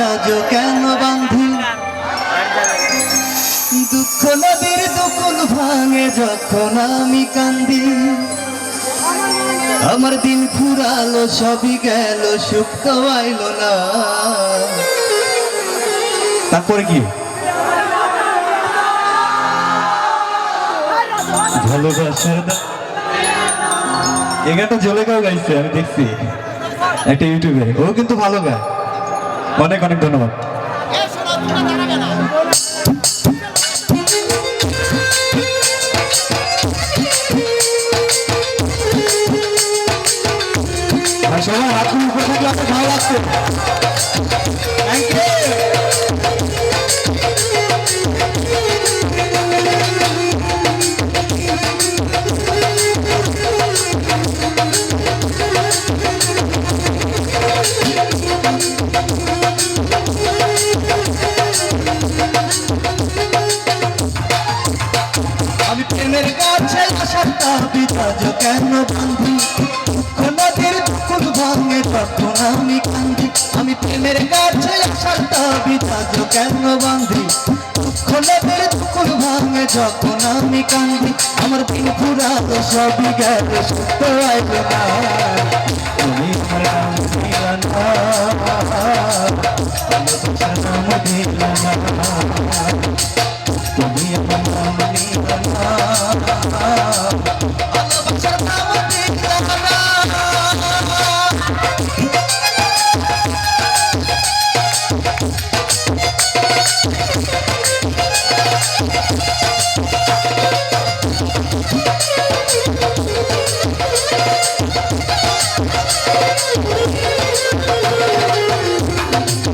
বিজাজ কেন বান্ধি দুঃখ নদীর দুকুল ভাঙে যখন আমি কান্দি। আমার দিন ফুরালো, সবই গেল, সুখ তো আইলো না। তারপরে কি? ভালোবাসার দা- জলে গাও গাইছে, আমি দেখছি। একটা ইউটিউবে। ও কিন্তু ভালো গায়। অনেক অনেক ধন্যবাদ। সবাই হাত উপরে থাকলে আপনার ভালো লাগছে। প্রেমের কাছে আসাটা বিজাজ কেন বান্ধি নদীর দুকুল ভাঙে তখন আমি কান্দি। আমি প্রেমের কাছে আসাটা বিজাজ কেন বান্ধি দুঃখ নদীর দুকুল ভাঙে যখন আমি কান্দি। আমার দিন ফুরালো সবই গেল, সুস্থ আইল না তুমি আমার নাম দিলা না। ভালোবাসার নাম দিলা না।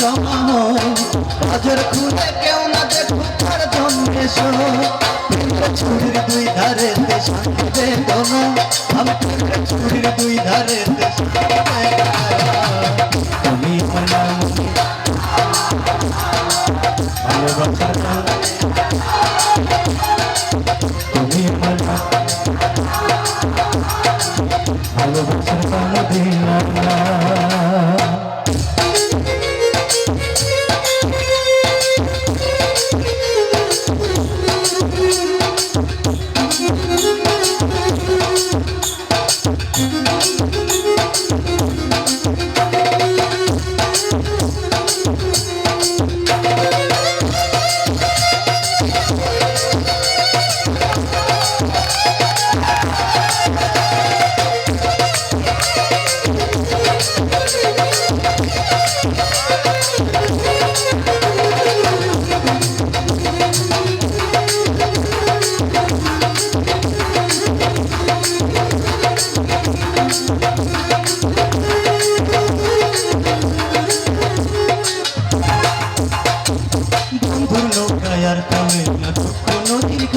জমাবো নজর খুলে কেউ না দেখো তার প্রেমের ছুরির দুই ধারে শান্তি বেদনা আমি ছুরির দুই ধারে শান্তি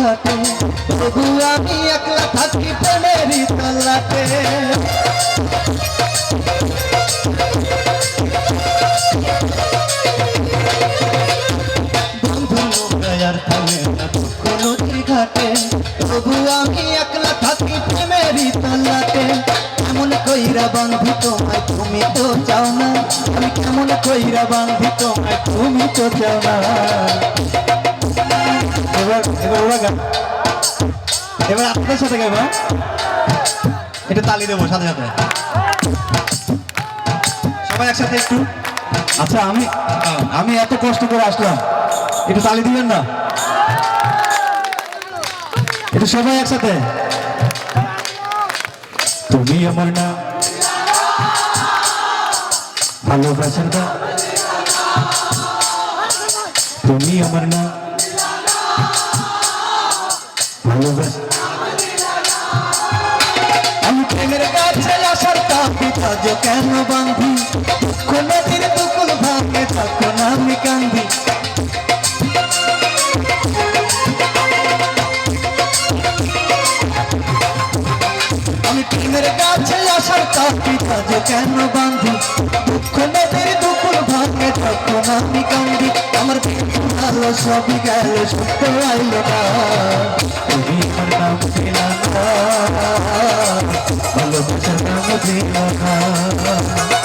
ঘাটে। তবু আমি একলা থাকি প্রেমেরই নদীর ঘাটে? আমি একলা থাকি প্রেমেরই তল্লাটে কেমন কইরা বান্ধি, তোমায় তুমি তো চাও না। আমি কেমন কইরা বান্ধি, তোমায় তুমি তো চাও না। গান। এবার আপনাদের সাথে গাইবা এটা তালি দেবো সাথে সাথে। সবাই একসাথে একটু। আচ্ছা আমি আমি এত কষ্ট করে আসলাম। একটু তালি দিবেন না? একটু সবাই একসাথে। তুমি আমার না। ভালোবাসার না তুমি আমার না। হবে আমি প্রেমের কাছে আসার তাপি কাজ কেন বান্ধি কোনো দিন দুকুল ভাঙে থাকো না আমি কান্দি আমি প্রেমের কাছে আসার তাপি কাজ কেন বান্ধি দুঃখ নদীর দুকুল ভাঙে থাকো না আমি কান্দি আমার প্রেম হলো সবই গেল সত্য আইলো না। তুমি আমার নাম দিলা না। ভালোবাসার নাম দিলা না।